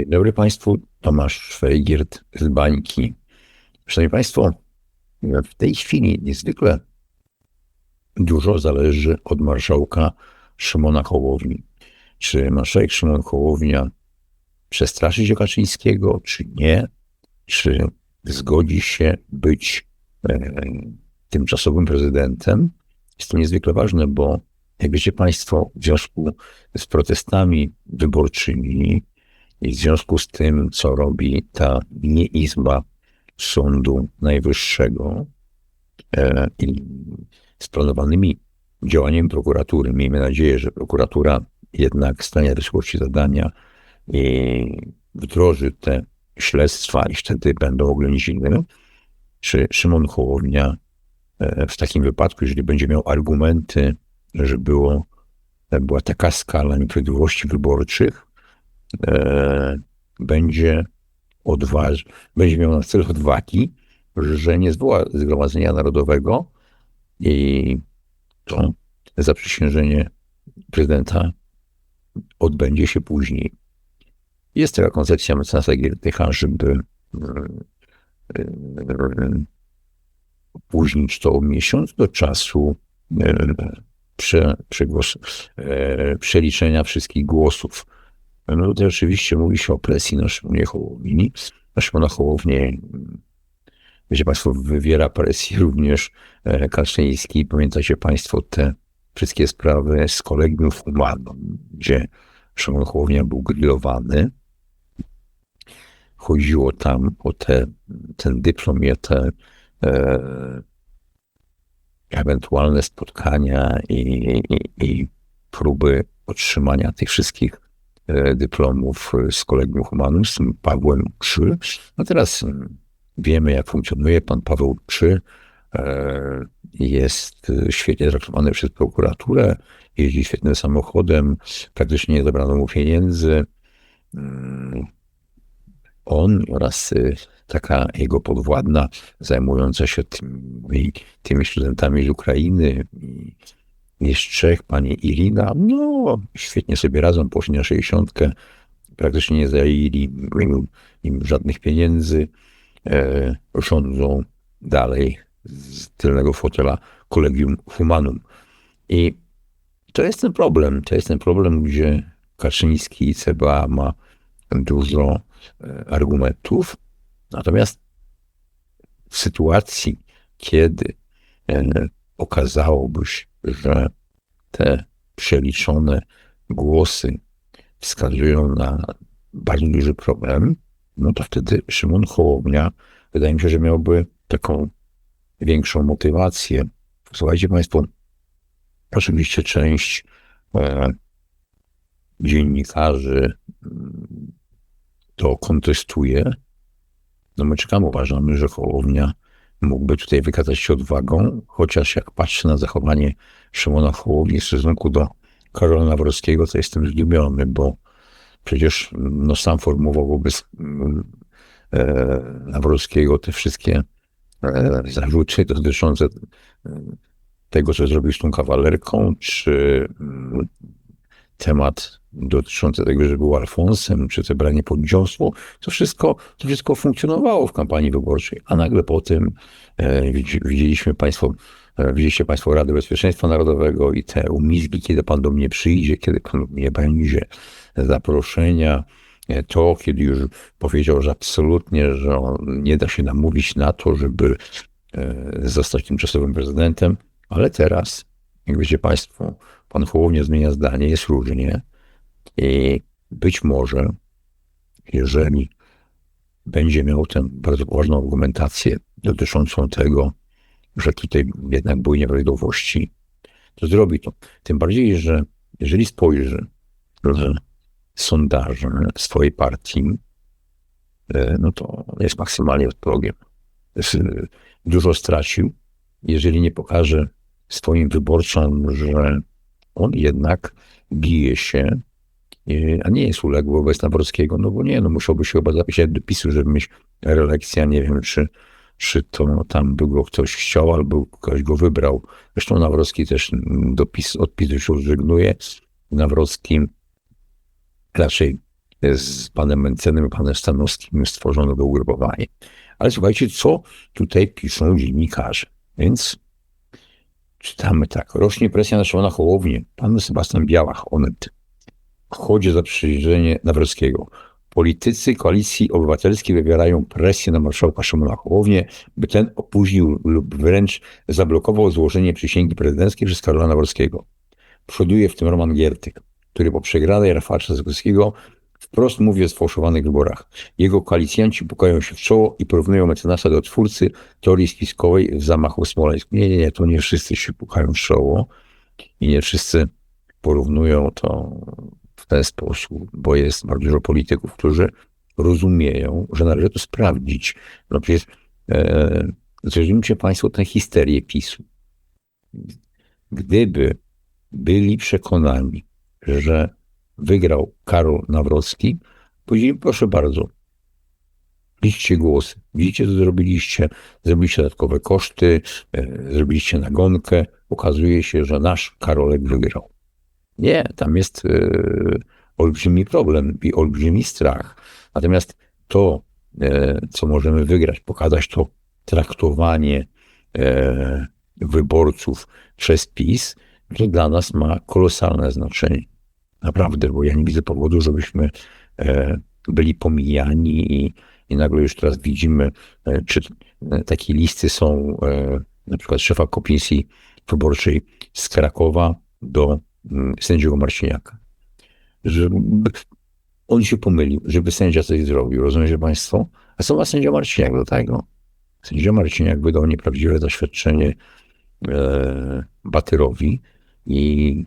Dzień dobry Państwu, Tomasz Szwejgiert z Bańki. Szanowni Państwo, w tej chwili niezwykle dużo zależy od marszałka Szymona Hołowni. Czy marszałek Szymon Hołownia przestraszy się Kaczyńskiego, czy nie? Czy zgodzi się być e, tymczasowym prezydentem? Jest to niezwykle ważne, bo jak wiecie Państwo, w związku z protestami wyborczymi i w związku z tym, co robi ta nieizba Sądu Najwyższego e, i z planowanymi działaniami prokuratury, miejmy nadzieję, że prokuratura jednak stanie skutku zadania i wdroży te śledztwa i wtedy będą oględziny, czy Szymon Hołownia e, w takim wypadku, jeżeli będzie miał argumenty, że było, była taka skala nieprawidłowości wyborczych, e, będzie odważ, będzie miał na celu odwagi, że nie zwoła Zgromadzenia Narodowego i to zaprzysiężenie prezydenta odbędzie się później. Jest taka koncepcja mecenasa Giertycha, żeby opóźnić to miesiąc do czasu prze, przegłos, przeliczenia wszystkich głosów. No tutaj oczywiście mówi się o presji na Szymonie Hołowni. Na Szymona Hołownię, wiecie Państwo, wywiera presję również Kaczyński. Pamiętacie Państwo te wszystkie sprawy z kolegium Humanum, gdzie Szymon Hołownia był grillowany. Chodziło tam o te, ten dyplom i te e, ewentualne spotkania i, i, i, próby otrzymania tych wszystkich e, dyplomów z kolegium Humanum, z Pawłem III. No teraz wiemy, jak funkcjonuje pan Paweł III E, jest świetnie traktowany przez prokuraturę, jeździ świetnym samochodem, praktycznie nie zabrano mu pieniędzy. Mm, on oraz taka jego podwładna zajmująca się tymi, tymi studentami z Ukrainy z pani Irina, no świetnie sobie radzą, poszli na 60, praktycznie nie zajęli im, żadnych pieniędzy, e, rządzą dalej z tylnego fotela Collegium Humanum. I to jest ten problem. To jest ten problem, gdzie Kaczyński i CBA ma dużo e, argumentów. Natomiast w sytuacji, kiedy e, okazałoby się, że te przeliczone głosy wskazują na bardzo duży problem, no to wtedy Szymon Hołownia, wydaje mi się, że miałby taką większą motywację. Słuchajcie Państwo, oczywiście część e, dziennikarzy mm, to kontestuje. No my czekamy, uważamy, że Hołownia mógłby tutaj wykazać się odwagą, chociaż jak patrzę na zachowanie Szymona Hołowni w stosunku do Karola Nawrockiego, to jestem zdumiony, bo przecież no, sam formułował wobec e, Nawrockiego te wszystkie E, zarzuty dotyczące tego, co zrobił z tą kawalerką, czy mm, temat dotyczący tego, że był Alfonsem, czy to branie pod dziosło, to wszystko, to wszystko funkcjonowało w kampanii wyborczej, a nagle po tym e, widzieliśmy Państwo, e, widzieliście Państwo Radę Bezpieczeństwa Narodowego i te umizgi, kiedy Pan do mnie przyjdzie, kiedy Pan do mnie będzie, zaproszenia, to, kiedy już powiedział, że absolutnie, że nie da się namówić na to, żeby e, zostać tymczasowym prezydentem, ale teraz, jak wiecie Państwo, pan Hołownia zmienia zdanie, jest różnie i być może, jeżeli będzie miał tę bardzo poważną argumentację dotyczącą tego, że tutaj jednak były nieprawidłowości, to zrobi to. Tym bardziej, że jeżeli spojrzy, że sondaże swojej partii, e, no to jest maksymalnie pod progiem. Dużo stracił, jeżeli nie pokaże swoim wyborcom, że on jednak bije się, e, a nie jest uległy wobec Nawrockiego, no bo nie, no musiałby się chyba zapisać do PiSu, żeby mieć reelekcję, nie wiem, czy, czy to no, tam by go ktoś chciał, albo ktoś go wybrał. Zresztą Nawrocki też do PiS, od PiSu się zrezygnuje. Nawrocki raczej z panem Mencenem i panem Stanowskim stworzono to ugrupowanie. Ale słuchajcie, co tutaj piszą dziennikarze. Więc czytamy tak. Rośnie presja na Szymona Hołownię. Pan Sebastian Białach, Onet. Wchodzi za przyjrzenie Nawrockiego. Politycy Koalicji Obywatelskiej wywierają presję na marszałka Szymona Hołownię, by ten opóźnił lub wręcz zablokował złożenie przysięgi prezydenckiej przez Karola Nawrockiego. Przoduje w tym Roman Giertyk, który po przegranej Rafała Trzaskowskiego wprost mówi o sfałszowanych wyborach. Jego koalicjanci pukają się w czoło i porównują mecenasa do twórcy teorii spiskowej w zamachu Smoleńskim. Nie, nie, nie, to nie wszyscy się pukają w czoło i nie wszyscy porównują to w ten sposób, bo jest bardzo dużo polityków, którzy rozumieją, że należy to sprawdzić. No przecież e, zrozumcie Państwo tę histerię PiSu. Gdyby byli przekonani, że wygrał Karol Nawrocki, powiedzieli, proszę bardzo, liczcie głosy. Widzicie, co zrobiliście? Zrobiliście dodatkowe koszty, e, zrobiliście nagonkę. Okazuje się, że nasz Karolek wygrał. Nie, tam jest e, olbrzymi problem i olbrzymi strach. Natomiast to, e, co możemy wygrać, pokazać to traktowanie wyborców przez PiS, to dla nas ma kolosalne znaczenie. Naprawdę, bo ja nie widzę powodu, żebyśmy e, byli pomijani i, i nagle już teraz widzimy, e, czy e, takie listy są na przykład szefa komisji wyborczej z Krakowa do mm, sędziego Marciniaka. Że on się pomylił, żeby sędzia coś zrobił, rozumiecie Państwo? A co ma sędzia Marciniak do tego? Sędzia Marciniak wydał nieprawdziwe zaświadczenie e, Batyrowi i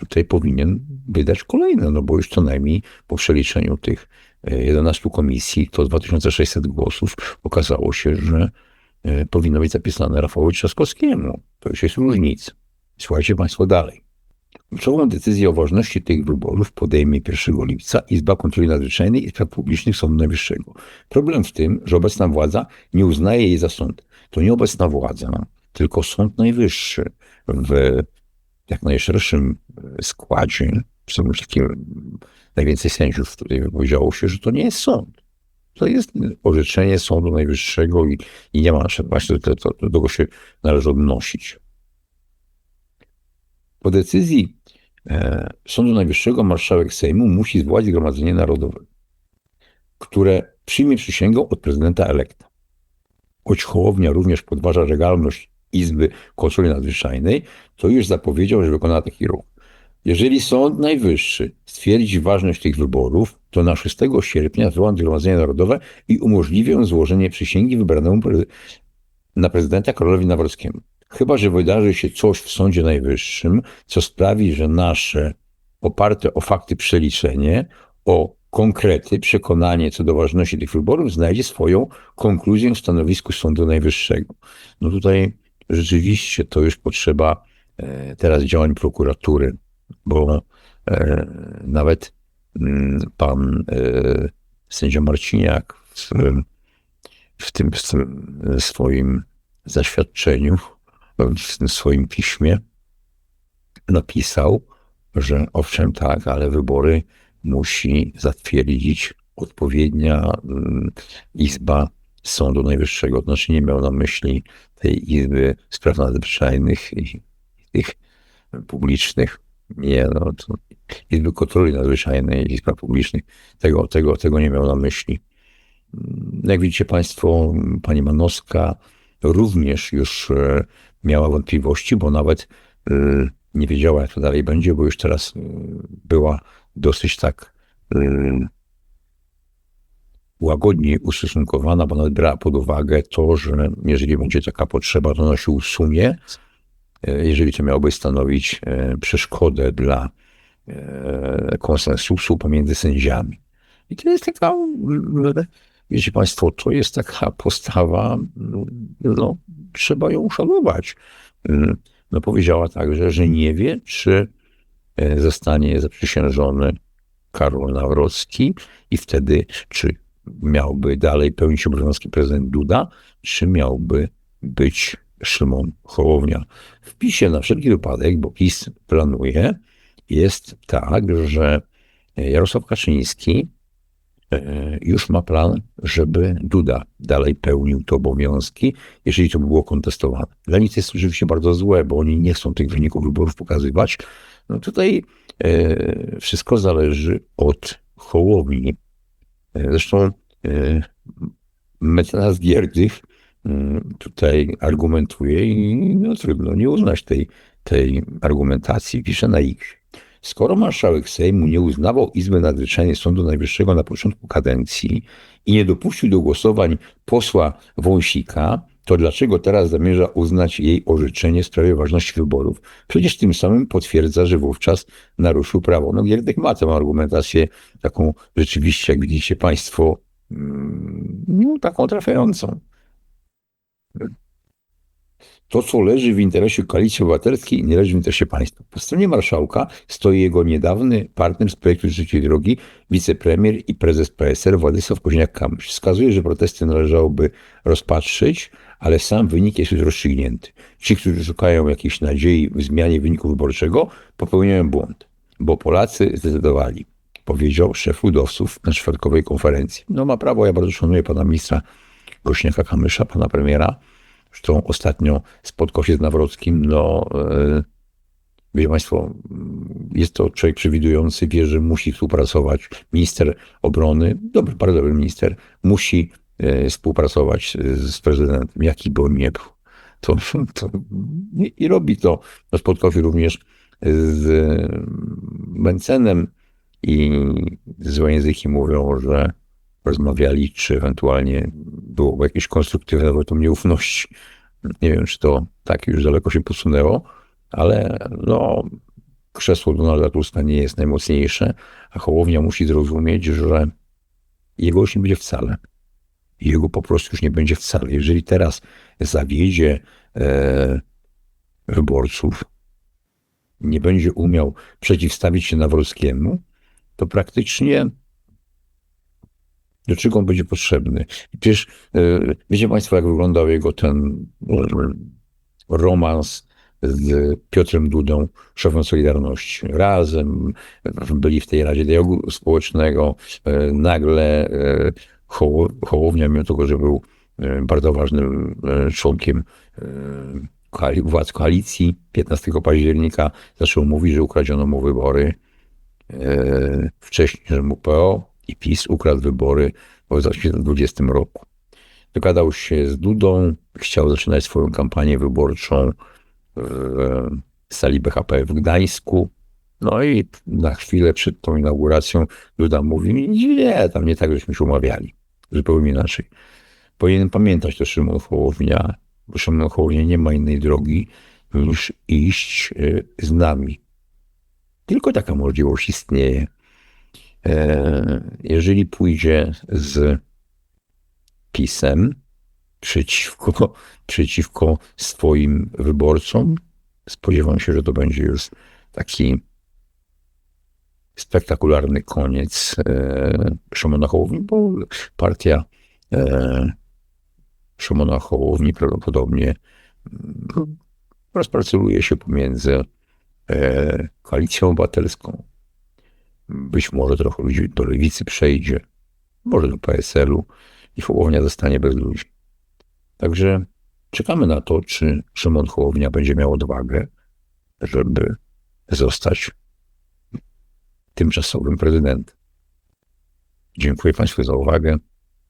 tutaj powinien wydać kolejne, no bo już co najmniej po przeliczeniu tych 11 e, komisji, to 2600 głosów, okazało się, że e, powinno być zapisane Rafałowi Trzaskowskiemu. To już jest różnica. Słuchajcie Państwo dalej. Kluczową decyzję o ważności tych wyborów podejmie 1 lipca Izba Kontroli Nadzwyczajnej i Spraw Publicznych Sądu Najwyższego. Problem w tym, że obecna władza nie uznaje jej za sąd. To nie obecna władza, tylko Sąd Najwyższy w jak najszerszym e, składzie, przede wszystkim najwięcej sędziów tutaj wypowiedziało się, że to nie jest sąd. To jest orzeczenie Sądu Najwyższego i, i nie ma właśnie do, do, do tego się należy odnosić. Po decyzji e, Sądu Najwyższego marszałek Sejmu musi zwołać Zgromadzenie Narodowe, które przyjmie przysięgę od prezydenta elekta. Choć Hołownia również podważa legalność Izby Kontroli Nadzwyczajnej, to już zapowiedział, że wykona taki ruch. Jeżeli Sąd Najwyższy stwierdzi ważność tych wyborów, to na 6 sierpnia zwołam Zgromadzenie Narodowe i umożliwię złożenie przysięgi wybranemu na prezydenta Karolowi Nawrockiemu. Chyba, że wydarzy się coś w Sądzie Najwyższym, co sprawi, że nasze oparte o fakty przeliczenie, o konkrety, przekonanie co do ważności tych wyborów znajdzie swoją konkluzję w stanowisku Sądu Najwyższego. No tutaj rzeczywiście to już potrzeba e, teraz działań prokuratury, bo e, nawet mm, pan e, sędzia Marciniak w, w tym swoim zaświadczeniu, w tym swoim piśmie napisał, że owszem tak, ale wybory musi zatwierdzić odpowiednia mm, izba Sądu Najwyższego. Znaczy nie miał na myśli tej Izby Spraw Nadzwyczajnych i tych publicznych. Nie, no to Izby Kontroli Nadzwyczajnej i Spraw Publicznych. Tego, tego, tego nie miał na myśli. Jak widzicie Państwo, pani Manowska również już e, miała wątpliwości, bo nawet e, nie wiedziała, jak to dalej będzie, bo już teraz e, była dosyć tak łagodniej ustosunkowana, bo nawet brała pod uwagę to, że jeżeli będzie taka potrzeba, to ona się usunie, e, jeżeli to miałoby stanowić e, przeszkodę dla e, konsensusu pomiędzy sędziami. I to jest taka, wiecie Państwo, to jest taka postawa, no, trzeba ją uszanować. No, powiedziała także, że nie wie, czy zostanie zaprzysiężony Karol Nawrocki i wtedy, czy miałby dalej pełnić obowiązki prezydent Duda, czy miałby być Szymon Hołownia. W PiSie na wszelki wypadek, bo PiS planuje, jest tak, że Jarosław Kaczyński e, już ma plan, żeby Duda dalej pełnił te obowiązki, jeżeli to by było kontestowane. Dla nich to jest oczywiście bardzo złe, bo oni nie chcą tych wyników wyborów pokazywać. No tutaj e, wszystko zależy od Hołowni. E, zresztą mecenas Gierdych tutaj argumentuje i no, trudno nie uznać tej, tej argumentacji. Pisze na X. Skoro marszałek Sejmu nie uznawał Izby Nadzwyczajnej Sądu Najwyższego na początku kadencji i nie dopuścił do głosowań posła Wąsika, to dlaczego teraz zamierza uznać jej orzeczenie w sprawie ważności wyborów? Przecież tym samym potwierdza, że wówczas naruszył prawo. No Gierdek ma tę argumentację taką rzeczywiście, jak widzicie Państwo, mm, no, taką trafiającą. To, co leży w interesie koalicji obywatelskiej, nie leży w interesie państwa. Po stronie marszałka stoi jego niedawny partner z projektu Życie Drogi, wicepremier i prezes PSR Władysław Koźniak-Kamysz. Wskazuje, że protesty należałoby rozpatrzyć, ale sam wynik jest już rozstrzygnięty. Ci, którzy szukają jakiejś nadziei w zmianie wyniku wyborczego, popełniają błąd, bo Polacy zdecydowali, powiedział szef ludowców na czwartkowej konferencji. No ma prawo, ja bardzo szanuję pana ministra Kośniaka-Kamysza, pana premiera, Zresztą ostatnio spotkał się z Nawrockim. No, e, Wiecie Państwo, jest to człowiek przewidujący, wie, że musi współpracować. Minister obrony, dobry, bardzo dobry minister, musi współpracować z prezydentem, jaki by on nie był. To, to, I robi to. No, spotkał się również z Mencenem i złe języki mówią, że rozmawiali, czy ewentualnie było jakieś konstruktywne wotum nieufności. Nie wiem, czy to tak już daleko się posunęło, ale no, krzesło Donalda Tuska nie jest najmocniejsze, a Hołownia musi zrozumieć, że jego już nie będzie wcale. Jego po prostu już nie będzie wcale. Jeżeli teraz zawiedzie e, wyborców, nie będzie umiał przeciwstawić się Nawrockiemu, to praktycznie do czego on będzie potrzebny. Przecież e, wiecie Państwo, jak wyglądał jego ten romans z Piotrem Dudą, szefem Solidarności. Razem byli w tej Radzie Dialogu Społecznego. E, nagle e, Hołownia, mimo tego, że był bardzo ważnym członkiem władz koalicji, 15 października zaczął mówić, że ukradziono mu wybory. Wcześniej, że mu PO i PiS ukradł wybory w 2020 roku. Dogadał się z Dudą, chciał zaczynać swoją kampanię wyborczą w sali BHP w Gdańsku. No i na chwilę przed tą inauguracją Duda mówi nie, tam nie tak, żeśmy się umawiali. Zupełnie inaczej. Powinien pamiętać to Szymon Hołownia, bo Szymon Hołownia nie ma innej drogi niż iść e, z nami. Tylko taka możliwość istnieje. E, jeżeli pójdzie z pisem przeciwko, przeciwko swoim wyborcom, spodziewam się, że to będzie już taki spektakularny koniec e, Szymona Hołowni, bo partia e, Szymona Hołowni prawdopodobnie mm, rozpracuje się pomiędzy e, koalicją obywatelską, być może trochę ludzi do lewicy przejdzie, może do PSL-u i Hołownia zostanie bez ludzi. Także czekamy na to, czy Szymon Hołownia będzie miał odwagę, żeby zostać tymczasowym prezydentem. Dziękuję Państwu za uwagę.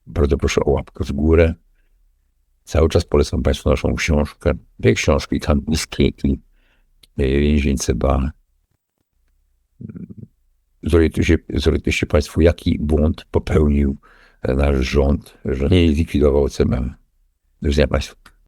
Bardzo proszę o łapkę w górę. Cały czas polecam Państwu naszą książkę. Dwie książki, Kamińskiej i Więzień CBA zorientujcie, zorientujcie Państwo, jaki błąd popełnił nasz rząd, że nie likwidował CMM. Do widzenia Państwu.